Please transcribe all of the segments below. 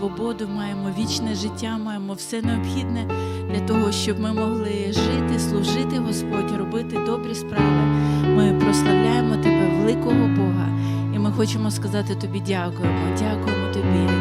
свободу, маємо вічне життя, маємо все необхідне для того, щоб ми могли жити, служити Господь, робити добрі справи. Ми прославляємо тебе, великого Бога, і ми хочемо сказати тобі дякуємо, дякуємо тобі.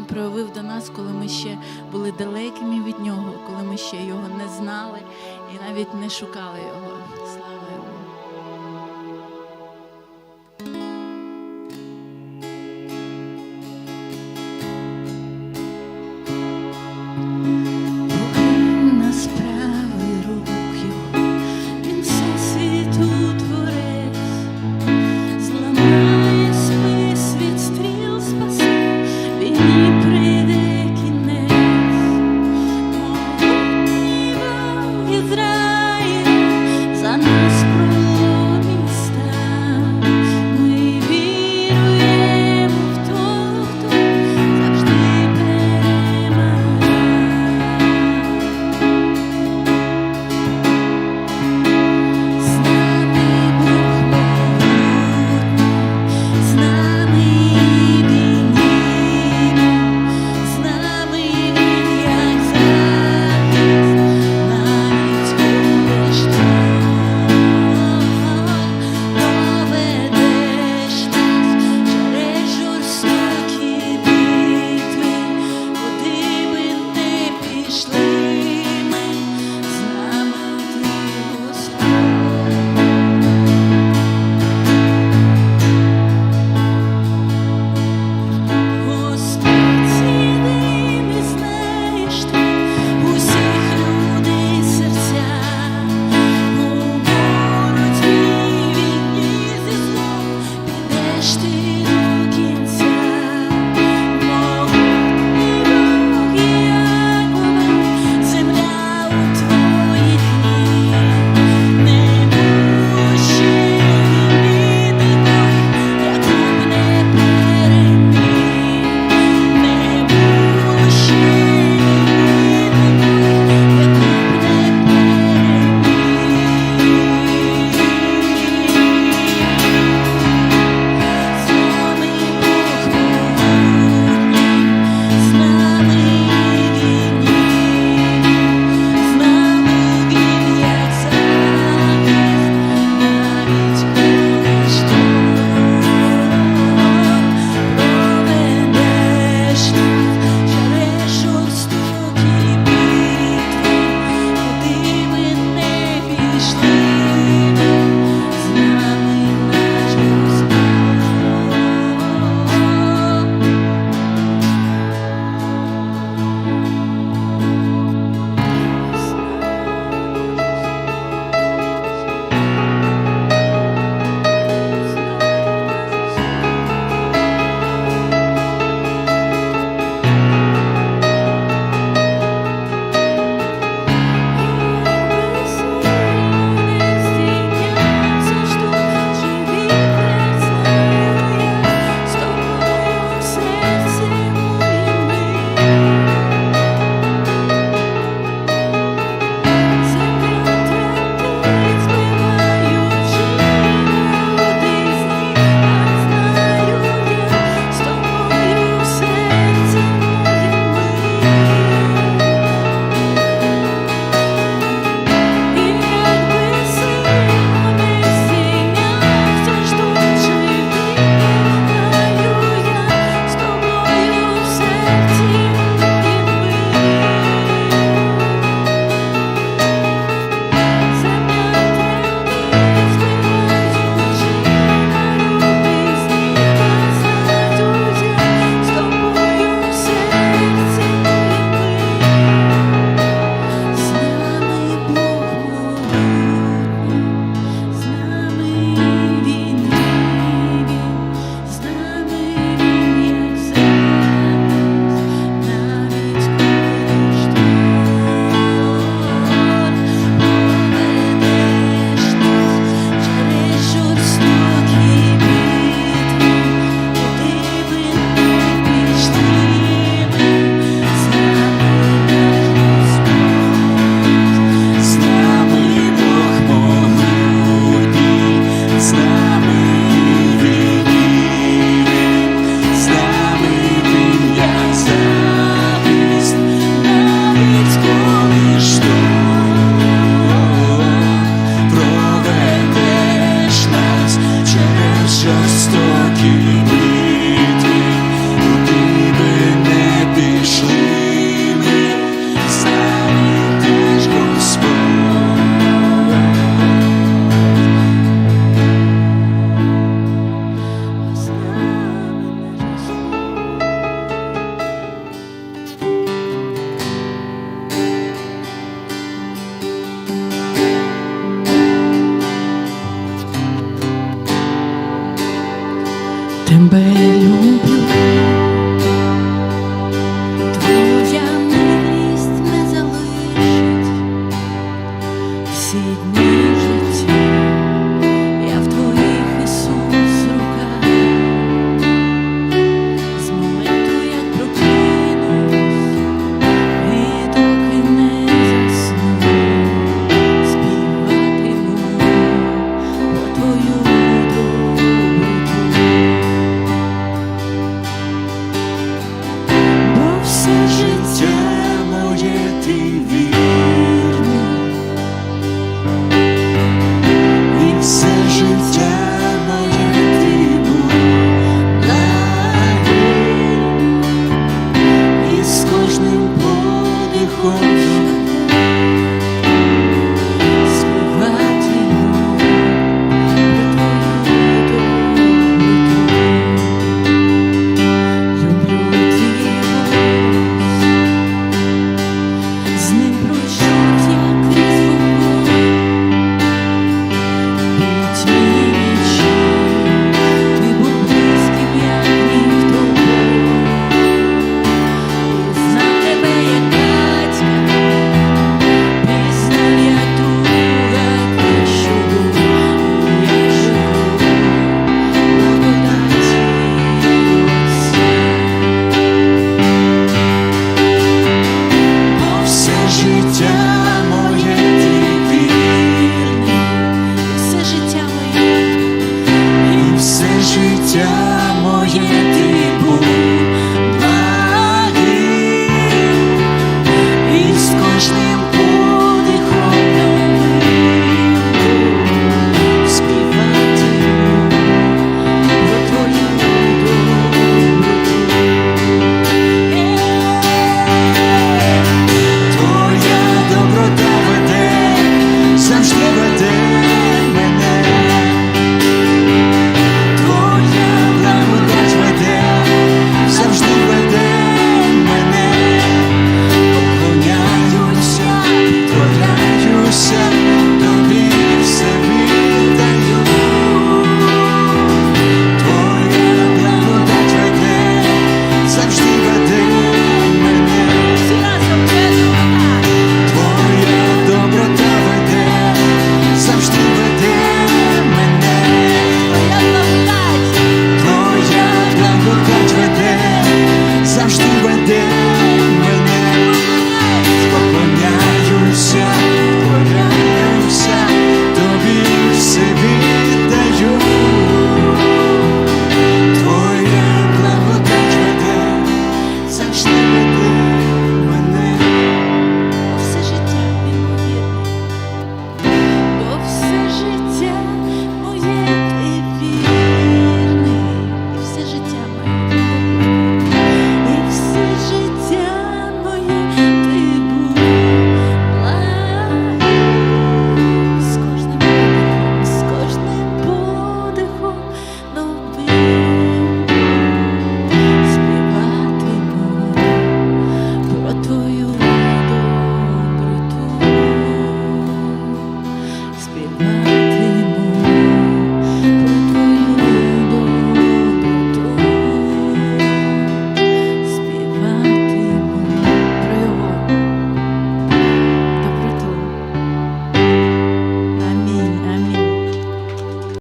Він проявив до нас, коли ми ще були далекими від нього, коли ми ще його не знали і навіть не шукали його.